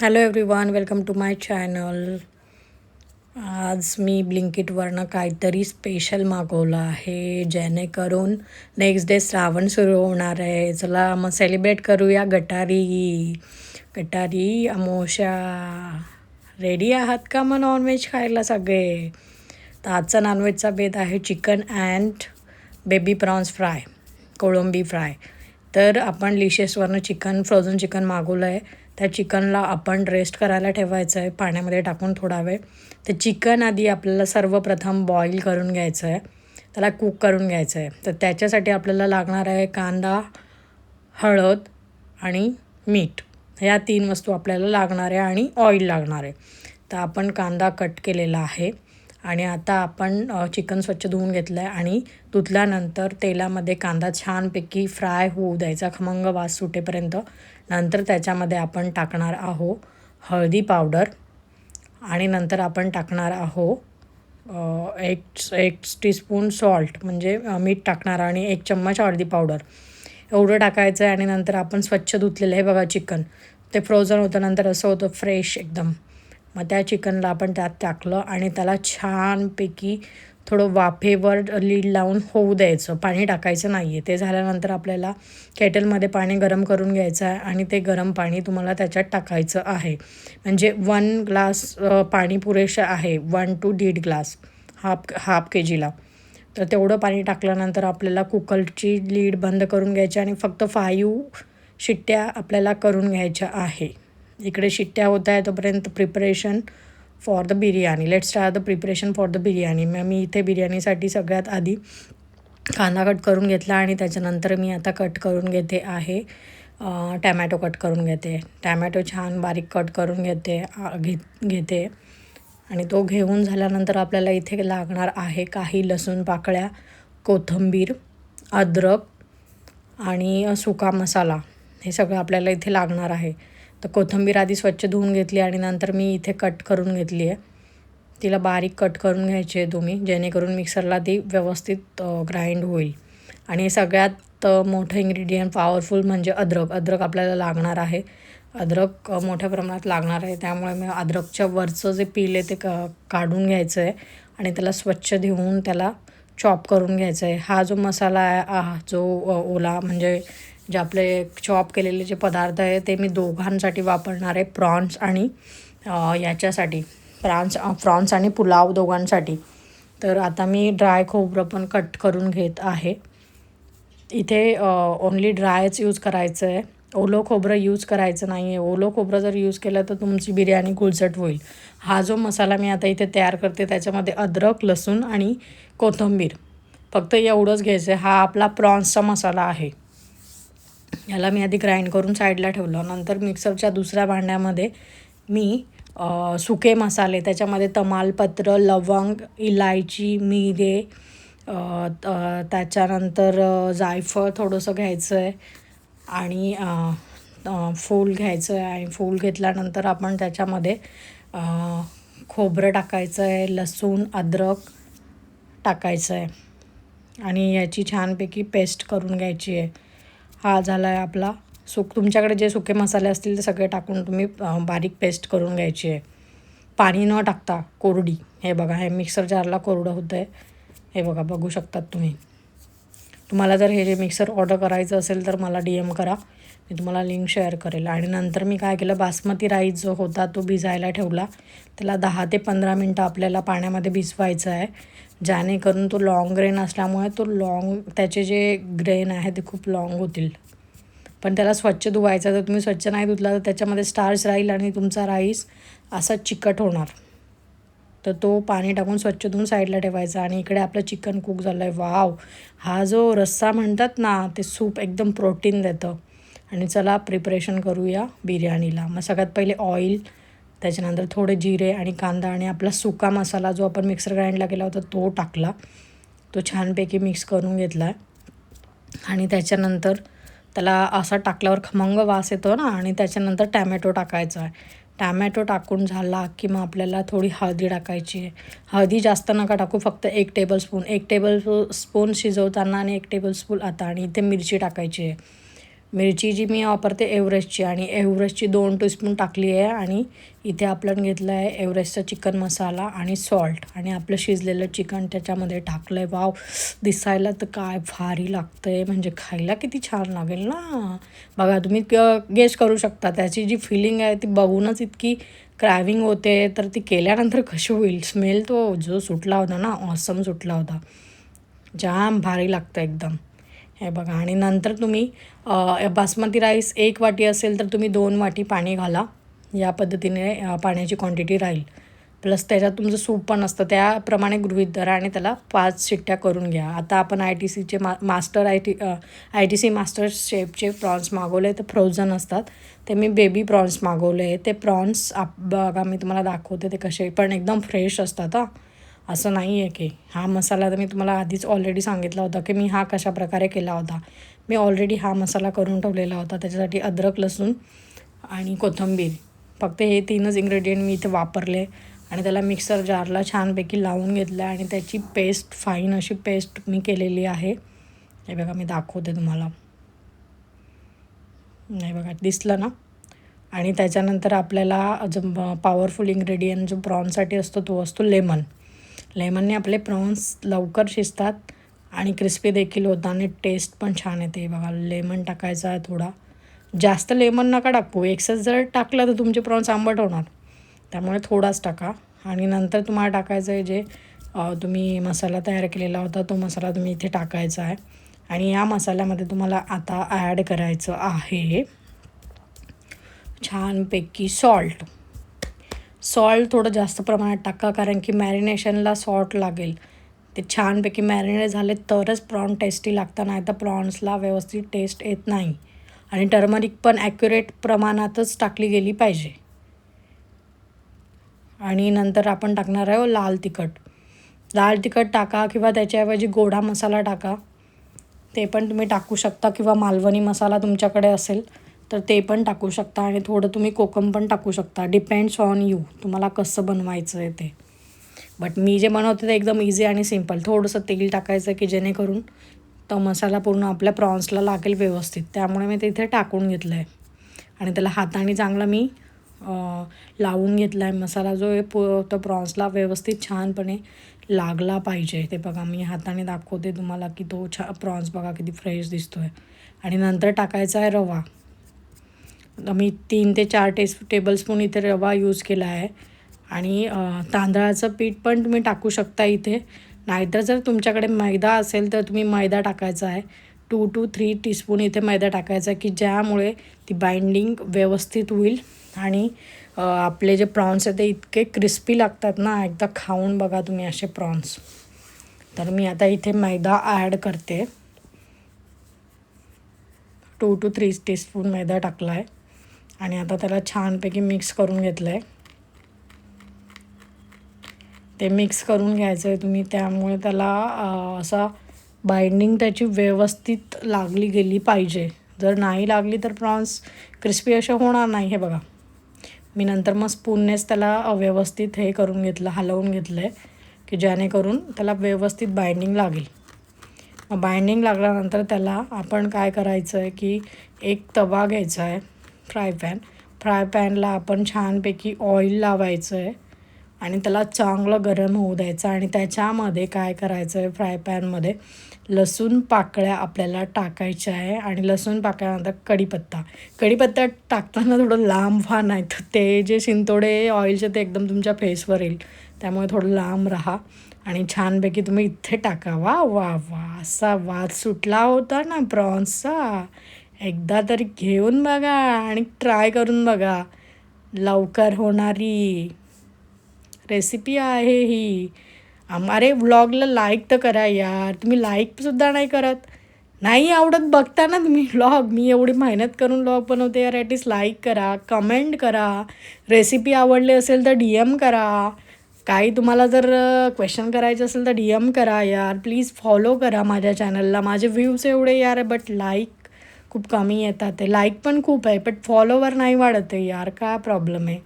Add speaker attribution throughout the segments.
Speaker 1: Hello everyone welcome to my channel आज मी ब्लिंकिटवरनं काहीतरी स्पेशल मागवलं आहे जेणेकरून नेक्स्ट डे श्रावण सुरू होणार आहे. चला मग सेलिब्रेट करूया. गटारी गटारी अमोशा रेडी आहात का मग नॉनव्हेज खायला सगळे? तर आजचा नॉनव्हेजचा बेत आहे chicken and baby prawns fry कोळंबी फ्राय तर आपण लिशेसवरनं चिकन फ्रोझन चिकन मागवलं आहे त्या चिकनला आपण रेस्ट करायला ठेवायचं आहे पाण्यामध्ये टाकून थोडा वेळ. ते चिकन आधी आपल्याला सर्वप्रथम बॉईल करून घ्यायचं आहे त्याला कुक करून घ्यायचं आहे तर त्याच्यासाठी आपल्याला लागणार आहे कांदा हळद आणि मीठ. ह्या तीन वस्तू आपल्याला लागणार आहे आणि ऑइल लागणार आहे. तर आपण कांदा कट केलेला आहे. आणि आता आपण चिकन स्वच्छ धुवून घेतलं आहे आणि धुतल्यानंतर तेलामध्ये कांदा छानपैकी फ्राय होऊ द्यायचा खमंग वास सुटेपर्यंत. नंतर त्याच्यामध्ये आपण टाकणार आहो हळदी पावडर आणि नंतर आपण टाकणार आहो एक एक टीस्पून सॉल्ट म्हणजे मीठ टाकणार आणि एक चम्मच हळदी पावडर. एवढं टाकायचं आहे आणि नंतर आपण स्वच्छ धुतलेलं आहे बघा चिकन. ते फ्रोझन होतं नंतर असं होतं फ्रेश एकदम. मग त्या चिकनला आपण त्यात टाकलं आणि त्याला छानपैकी थोडं वाफेवर लीड लावून होऊ द्यायचं. पाणी टाकायचं नाही आहे ते झाल्यानंतर आपल्याला केटलमध्ये पाणी गरम करून घ्यायचं आहे आणि ते गरम पाणी तुम्हाला त्याच्यात टाकायचं आहे. म्हणजे वन ग्लास पाणी पुरेसं आहे. वन टू दीड ग्लास हाफ हाफ के जीला तर तेवढं पाणी टाकल्यानंतर आपल्याला कुकरची लीड बंद करून घ्यायची आणि फक्त फायू शिट्ट्या आपल्याला करून घ्यायच्या आहे. इकडे शिट्ट्या होत आहे तोपर्यंत preparation for the biryani let start the preparation for the biryani मग मी इथे बिर्याणीसाठी सगळ्यात आधी कांदा कट करून घेतला आणि त्याच्यानंतर मी आता कट करून घेते आहे टॅमॅटो कट करून घेते. टॅमॅटो छान बारीक कट करून घेते घे घेते. आणि तो घेऊन झाल्यानंतर आपल्याला इथे लागणार आहे काही लसूण पाकळ्या कोथिंबीर अद्रक आणि सुका मसाला. हे सगळं आपल्याला इथे लागणार आहे. तर कोथिंबीर आधी स्वच्छ धुवून घेतली आणि नंतर मी इथे कट करून घेतली आहे. तिला बारीक कट करून घ्यायची आहे तुम्ही जेणेकरून मिक्सरला ती व्यवस्थित ग्राइंड होईल. आणि सगळ्यात मोठं इन्ग्रेडियंट पॉवरफुल म्हणजे अद्रक. अद्रक आपल्याला लागणार आहे. अद्रक मोठ्या प्रमाणात लागणार आहे. त्यामुळे मी अद्रकच्या वरचं जे पील आहे ते क काढून घ्यायचं आहे आणि त्याला स्वच्छ धुवून त्याला चॉप करून घ्यायचं आहे. हा जो मसाला आहे जो ओला म्हणजे जे आपले चॉप केलेले जे पदार्थ आहे ते मी दोघांसाठी वापरणार आहे प्रॉन्स आणि याच्यासाठी. प्रॉन्स प्रॉन्स आणि पुलाव दोघांसाठी. तर आता मी ड्राय खोबरं पण कट करून घेत आहे. इथे ओन्ली ड्रायच यूज करायचं आहे ओलं खोबरं यूज करायचं नाही आहे ओलं खोबरं जर यूज केलं तर तुमची बिर्याणी गुलचट होईल. हा जो मसाला मी आता इथे तयार करते त्याच्यामध्ये अद्रक लसूण आणि कोथिंबीर. फक्त एवढंच घ्यायचं आहे हा आपला प्रॉन्सचा मसाला आहे. याला मी आधी ग्राइंड करून साईडला ठेवलं. नंतर मिक्सरच्या दुसऱ्या भांड्यामध्ये मी सुके मसाले त्याच्यामध्ये तमालपत्र लवंग इलायची मिरे त्याच्यानंतर जायफळ थोडंसं घ्यायचं आहे आणि फूल घ्यायचं आहे आणि फूल घेतल्यानंतर आपण त्याच्यामध्ये खोबरं टाकायचं आहे लसूण अद्रक टाकायचं आहे आणि याची छानपैकी पेस्ट करून घ्यायची आहे. हा झाला आहे आपला. सुक तुमच्याकडे जे सुके मसाले असतील ते सगळे टाकून तुम्ही बारीक पेस्ट करून घ्यायची आहे. पाणी न टाकता कोरडी. हे बघा हे मिक्सर जारला कोरडं होतं आहे हे बघा बघू शकतात तुम्ही. तुम्हाला जर हे जे मिक्सर ऑर्डर करायचं असेल तर मला डी एम करा. मी तुम्हाला लिंक शेअर करेल. आणि नंतर मी काय केलं बासमती राईस जो होता तो भिजायला ठेवला. त्याला दहा ते पंधरा मिनटं आपल्याला पाण्यामध्ये भिजवायचं आहे. ज्यानेकरून तो लाँग ग्रेन असल्यामुळे तो लाँग त्याचे जे ग्रेन आहे ते खूप लाँग होतील. पण त्याला स्वच्छ धुवायचा जर तुम्ही स्वच्छ नाही धुतला तर त्याच्यामध्ये स्टार्च राहील आणि तुमचा राईस असा चिकट होणार. तर तो पाणी टाकून स्वच्छ धुवून साईडला ठेवायचा आणि इकडे आपलं चिकन कुक झालं आहे वाव हा जो रस्सा म्हणतात ना ते सूप एकदम प्रोटीन देतं. आणि चला प्रिपरेशन करूया बिर्याणीला. मग सगळ्यात पहिले ऑइल त्याच्यानंतर थोडे जिरे आणि कांदा आणि आपला सुका मसाला जो आपण मिक्सर ग्राइंडला केला होता तो टाकला. तो छानपैकी मिक्स करून घेतला. आहे आणि त्याच्यानंतर त्याला असा टाकल्यावर खमंग वास येतो ना आणि त्याच्यानंतर टॅमॅटो टाकायचा आहे. टॅमॅटो टाकून झाला की मग आपल्याला थोडी हळदी टाकायची आहे. हळदी जास्त नका टाकू फक्त एक टेबलस्पून एक टेबल स्पून शिजवताना आणि एक टेबलस्पून आता आणि इथे मिरची टाकायची आहे. मिरची जी मी वापरते एव्हरेस्टची आणि एव्हरेस्टची दोन टीस्पून टाकली आहे आणि इथे आपण घेतलं आहे एव्हरेस्टचा चिकन मसाला आणि सॉल्ट आणि आपलं शिजलेलं चिकन त्याच्यामध्ये टाकलं आहे वाव दिसायला तर काय भारी लागतं आहे म्हणजे खायला किती छान लागेल ना? बघा तुम्ही गेस करू शकता. त्याची जी फिलिंग आहे ती बघूनच इतकी क्रायविंग होते. तर ती केल्यानंतर कशी होईल? स्मेल तो जो सुटला होता ना ऑसम सुटला होता. जाम भारी लागतं एकदम. हे बघा आणि नंतर तुम्ही बासमती राईस एक वाटी असेल तर तुम्ही दोन वाटी पाणी घाला. या पद्धतीने पाण्याची क्वांटिटी राहील. प्लस त्याच्यात तुमचं सूप पण असतं. त्याप्रमाणे गृहित धरा आणि त्याला पाच शिट्ट्या करून घ्या. आता आपण आय टी सीचे मा master I T I T C master शेपचे prawns मागवले तर फ्रोझन असतात. ते मी बेबी प्रॉन्स मागवले. ते प्रॉन्स आप बघा मी तुम्हाला दाखवते. ते कसे पण एकदम फ्रेश असतात हां. असं नाही आहे की हा मसाला तर मी तुम्हाला आधीच ऑलरेडी सांगितला होता की मी हा कशा प्रकारे केला होता. मी ऑलरेडी हा मसाला करून ठेवलेला होता त्याच्यासाठी अद्रक लसूण आणि कोथिंबीर. फक्त हे तीनच इन्ग्रेडियंट मी इथे वापरले आणि त्याला मिक्सर जारला छानपैकी लावून घेतलं आणि त्याची पेस्ट फाईन अशी पेस्ट मी केलेली आहे. हे बघा मी दाखवते तुम्हाला. नाही बघा दिसलं ना? आणि त्याच्यानंतर आपल्याला जो पॉवरफुल इन्ग्रेडियंट जो प्रॉनसाठी असतो तो असतो लेमन लेमनने आपले प्रॉन्स लवकर शिजतात आणि क्रिस्पी देखील होतं आणि टेस्ट पण छान येते. बघा लेमन टाकायचा आहे थोडा. जास्त लेमन नका टाकू. एक्सेस जर टाकलं तर तुमचे प्रॉन्स आंबट होणार. त्यामुळे थोडाच टाका. आणि नंतर तुम्हाला टाकायचं आहे जे तुम्ही मसाला तयार केलेला होता तो मसाला तुम्ही इथे टाकायचा आहे. आणि या मसाल्यामध्ये तुम्हाला आता ॲड करायचं आहे छानपैकी सॉल्ट सॉल्ट थोडं जास्त प्रमाणात टाका कारण की मॅरिनेशनला सॉल्ट लागेल. ते छानपैकी मॅरिनेट झाले तरच प्रॉन टेस्टी लागतं नाही तर प्रॉन्सला व्यवस्थित टेस्ट येत नाही. आणि टर्मरिक पण ॲक्युरेट प्रमाणातच टाकली गेली पाहिजे. आणि नंतर आपण टाकणार आहे लाल तिखट. लाल तिखट टाका किंवा त्याच्याऐवजी गोडा मसाला टाका. ते पण तुम्ही टाकू शकता किंवा मालवणी मसाला तुमच्याकडे असेल. तर ते पण टाकू शकता आणि थोडं तुम्ही कोकम पण टाकू शकता. डिपेंड्स ऑन यू तुम्हाला कसं बनवायचं आहे ते. बट मी जे बनवते ते एकदम इझी आणि सिंपल थोडंसं तेल टाकायचं की जेणेकरून तो मसाला पूर्ण आपल्या प्रॉन्सला लागेल व्यवस्थित. त्यामुळे मी ते इथे टाकून घेतलं आहे आणि त्याला हाताने चांगला मी लावून घेतला आहे मसाला जो आहे पु तो प्रॉन्सला व्यवस्थित छानपणे लागला पाहिजे. ते बघा मी हाताने दाखवते तुम्हाला की तो छा प्रॉन्स बघा किती फ्रेश दिसतो आहे आणि नंतर टाकायचा आहे रवा. मी तीन ते चार टेस टेबलस्पून इथे रवा यूज केला आहे. आणि तांदळाचं पीठ पण तुम्ही टाकू शकता इथे. नाहीतर जर तुमच्याकडे मैदा असेल तर तुम्ही मैदा टाकायचा आहे. टू टू थ्री टीस्पून इथे मैदा टाकायचा आहे की ज्यामुळे ती बाइंडिंग व्यवस्थित होईल. आणि आपले जे प्रॉन्स आहेत ते इतके क्रिस्पी लागतात ना एकदा खाऊन बघा तुम्ही असे प्रॉन्स तर मी आता इथे मैदा ॲड करते. टू टू थ्री टीस्पून मैदा टाकला आहे. आणि आता त्याला छानपैकी मिक्स करून घेतलं आहे ते मिक्स करून घ्यायचं आहे तुम्ही त्यामुळे त्याला असा बाइंडिंग त्याची व्यवस्थित लागली गेली पाहिजे. जर नाही लागली तर प्रॉन्स क्रिस्पी असे होणार नाही हे बघा. मी नंतर मग स्पूननेच त्याला व्यवस्थित हे करून घेतलं हलवून घेतलं आहे की जेणेकरून त्याला व्यवस्थित बाइंडिंग लागेल. मग बाइंडिंग लागल्यानंतर त्याला आपण काय करायचं आहे की एक तवा घ्यायचा आहे फ्राय पॅन. फ्राय पॅनला आपण छानपैकी ऑइल लावायचं आहे आणि त्याला चांगलं गरम होऊ द्यायचं आणि त्याच्यामध्ये काय करायचं आहे फ्राय पॅनमध्ये? लसूण पाकळ्या आपल्याला टाकायच्या आहे आणि लसूण पाकळ्यानंतर कढीपत्ता. कढीपत्ता टाकताना थोडं लांब व्हा नाही तर ते जे शिंतोडे ऑइलचे ते एकदम तुमच्या फेसवर येईल. त्यामुळे थोडं लांब राहा आणि छानपैकी तुम्ही इथे टाका. वा वा वा असा वाद सुटला होता ना प्रॉन्सचा. एकदा तरी घेऊन बघा आणि ट्राय करून बघा. लवकर होणारी रेसिपी आहे ही. अरे व्लॉगला लाईक तर करा यार. तुम्ही लाईकसुद्धा नाही करत. नाही आवडत बघता ना तुम्ही व्लॉग मी एवढी मेहनत करून व्लॉग बनवते. यार ॲटलीस्ट लाईक करा कमेंट करा. रेसिपी आवडली असेल तर डी एम करा. काही तुम्हाला जर क्वेश्चन करायचं असेल तर डी एम करा यार. प्लीज फॉलो करा माझ्या चॅनलला माझे व्ह्यूज एवढे यार बट लाईक खूप कमी येतात ते लाईक पण खूप आहे बट फॉलोवर नाही वाढत आहे यार. काय प्रॉब्लेम आहे?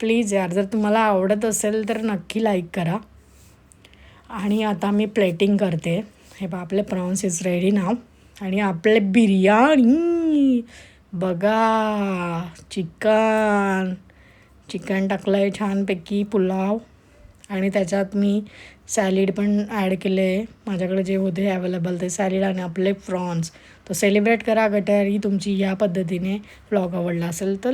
Speaker 1: प्लीज यार जर तुम्हाला आवडत असेल तर नक्की लाईक करा. आणि आता मी प्लेटिंग करते. हे बा आपले प्रॉन्स इज रेडी नाव आणि आपले बिर्याणी. बघा चिकन. चिकन टाकलं आहे छानपैकी पुलाव. आणि त्याच्यात मी सॅलिड पण ॲड केले माझ्याकडे जे होते अवेलेबल ते सॅलिड आणि आपले प्रॉन्स तर सेलिब्रेट करा गटारी तुमची या पद्धतीने व्लॉग आवडला असेल तर